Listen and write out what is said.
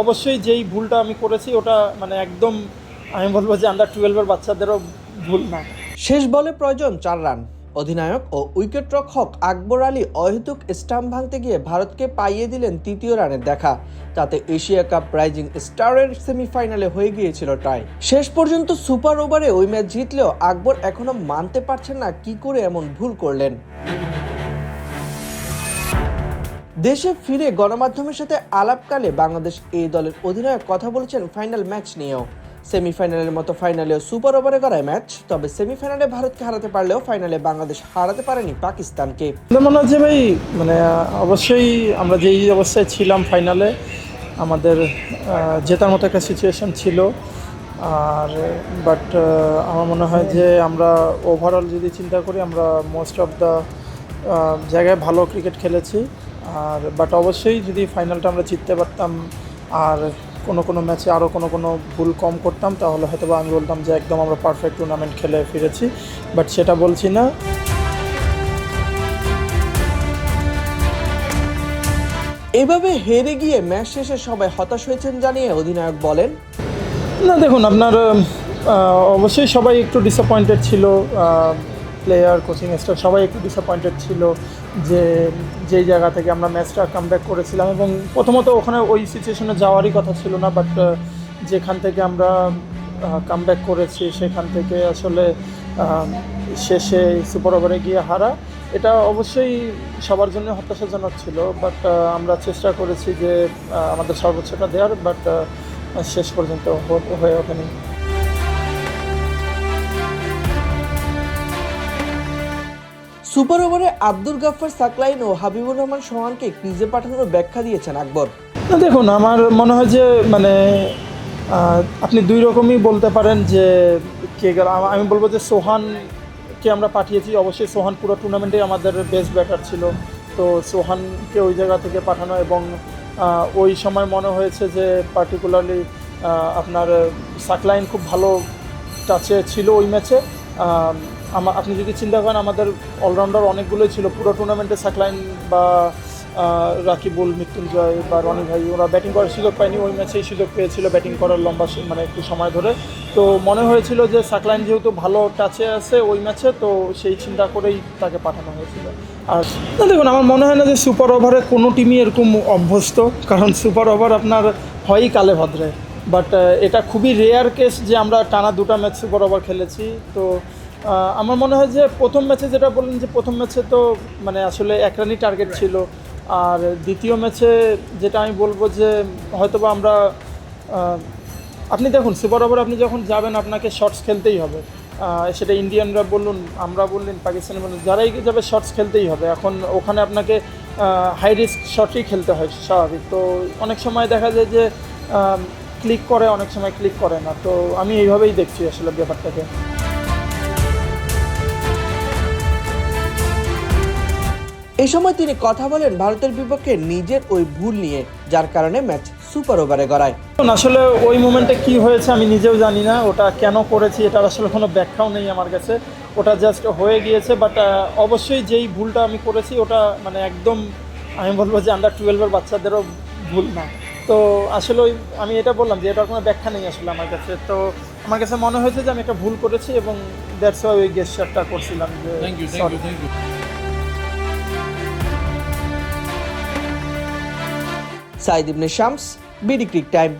অবশ্যই যেই ভুলটা আমি করেছি, ওটা মানে একদম আমি বলব যে আন্ডার টুয়েলভের বাচ্চাদেরও ভুল না। শেষ বলে প্রয়োজন চার রান। অধিনায়ক ও উইকেটরক্ষক আকবর আলী অহেতুক স্টাম্প ভাঙতে গিয়ে ভারতকে পাইয়ে দিলেন তৃতীয় রানের দেখা। তাতে এশিয়া কাপ রাইজিং স্টারের সেমিফাইনালে হয়ে গিয়েছিল টাই। শেষ পর্যন্ত সুপার ওভারে ওই ম্যাচ জিতলেও আকবর এখনও মানতে পারছেন না কি করে এমন ভুল করলেন। দেশে ফিরে গণমাধ্যমের সাথে আলাপকালে বাংলাদেশ এই দলের অধিনায়ক কথা বলেছেন ফাইনাল ম্যাচ নিয়েও। সেমিফাইনালের মতো ফাইনালেও সুপার ওভারে গড়ায় ম্যাচ, তবে সেমিফাইনালে ভারতকে হারাতে পারলেও ফাইনালে বাংলাদেশ হারাতে পারেনি পাকিস্তানকে। মনে হচ্ছে ভাই মানে অবশ্যই আমরা যেই অবস্থায় ছিলাম ফাইনালে, আমাদের জেতার মতো একটা সিচুয়েশন ছিল। আর বাট আমার মনে হয় যে আমরা ওভারঅল যদি চিন্তা করি, আমরা মোস্ট অফ দ্য জায়গায় ভালো ক্রিকেট খেলেছি। আর বাট অবশ্যই যদি ফাইনালটা আমরা জিততে পারতাম আর কোনো কোনো ম্যাচে আরও কোনো কোনো ভুল কম করতাম, তাহলে হয়তো আমি বলতাম যে একদম আমরা পারফেক্ট টুর্নামেন্ট খেলে ফিরেছি বাট সেটা বলছি না। এভাবে হেরে গিয়ে ম্যাচ শেষে সবাই হতাশ হয়েছেন জানিয়ে অধিনায়ক বলেন? না, দেখুন, আপনার অবশ্যই সবাই একটু ডিসঅ্যাপয়েন্টেড ছিল প্লেয়ার কোচিং স্টাফ সবাই একটু ডিসঅ্যাপয়েন্টেড ছিল যে যেই জায়গা থেকে আমরা ম্যাচটা কামব্যাক করেছিলাম এবং প্রথমত ওখানে ওই সিচুয়েশনে যাওয়ারই কথা ছিল না বাট যেখান থেকে আমরা কামব্যাক করেছি সেখান থেকে আসলে শেষে সুপার ওভারে গিয়ে হারা। এটা অবশ্যই সবার জন্য হতাশাজনক ছিল বাট আমরা চেষ্টা করেছি যে আমাদের সর্বোচ্চটা দেওয়ার বাট শেষ পর্যন্ত হয়ে ওঠেনি। সুপার ওভারে আব্দুল গাফফার, সাকলাইন ও হাবিবুর রহমান সোহানকে ক্রিজে পাঠানোর ব্যাখ্যা দিয়েছেন আকবর। দেখুন, আমার মনে হয় যে মানে আপনি দুই রকমই বলতে পারেন যে কে আমি বলব যে সোহানকে আমরা পাঠিয়েছি। অবশ্যই সোহান পুরো টুর্নামেন্টে আমাদের বেস্ট ব্যাটার ছিল। তো সোহানকে ওই জায়গা থেকে পাঠানো এবং ওই সময় মনে হয়েছে যে পার্টিকুলারলি আপনার সাকলাইন খুব ভালো টাচে ছিল ওই ম্যাচে আমা আপনি যদি চিন্তা করেন, আমাদের অলরাউন্ডার অনেকগুলোই ছিল। পুরো টুর্নামেন্টে সাকলাইন বা রাকিবুল, মৃত্যুঞ্জয় বা রনি ভাই, ওরা ব্যাটিং করার সুযোগ পায়নি। ওই ম্যাচেই সুযোগ পেয়েছিল ব্যাটিং করার লম্বা মানে একটু সময় ধরে। তো মনে হয়েছিল যে সাকলাইন যেহেতু ভালো টাচে আছে ওই ম্যাচে তো সেই চিন্তা করেই তাকে পাঠানো হয়েছিল। আর, না, দেখুন, আমার মনে হয় না যে সুপার ওভারে কোনো টিমই এরকম অভ্যস্ত। কারণ সুপার ওভার আপনার হয়ই কালে ভদ্রে। বাট এটা খুবই রেয়ার কেস যে আমরা টানা দুটো ম্যাচ সুপার ওভার খেলেছি। তো আমার মনে হয় যে প্রথম ম্যাচে যেটা বললেন যে প্রথম ম্যাচে তো মানে আসলে এক রানই টার্গেট ছিল। আর দ্বিতীয় ম্যাচে যেটা আমি বলব যে হয়তোবা আমরা আপনি দেখুন সুপার ওভার আপনি যখন যাবেন, আপনাকে শর্টস খেলতেই হবে। সেটা ইন্ডিয়ানরা বলুন, আমরা বললেন, পাকিস্তানি বলুন, যারাই যাবে শর্টস খেলতেই হবে। এখন ওখানে আপনাকে হাই রিস্ক শর্টই খেলতে হয় স্বাভাবিক। তো অনেক সময় দেখা যায় যে ক্লিক করে, অনেক সময় ক্লিক করে না। তো আমি এইভাবেই দেখছি আসলে ব্যাপারটাকে। এ সময় তিনি কথা বলেন ভারতের বিপক্ষে নিজের ওই ভুল নিয়ে যার কারণে ম্যাচ সুপার ওভারে গড়ায়। আসলে ওই মোমেন্টে কি হয়েছে আমি নিজেও জানি না ওটা কেন করেছি এটার আসলে কোনো ব্যাখ্যাও নেই আমার কাছে। ওটা জাস্ট হয়ে গিয়েছে বাট অবশ্যই যেই ভুলটা আমি করেছি ওটা মানে একদম আমি বলব যে আন্ডার টুয়েলভের বাচ্চাদেরও ভুল না। তো আসলে ওই আমি এটা বললাম যে এটার কোনো ব্যাখ্যা নেই আসলে আমার কাছে। তো আমার কাছে মনে হয়েছে যে আমি একটা ভুল করেছি এবং দ্যাটস ওয়াই ওই গেস্টারটা করছিলাম যে sorry। Saeed Ibne Shams BD cric time.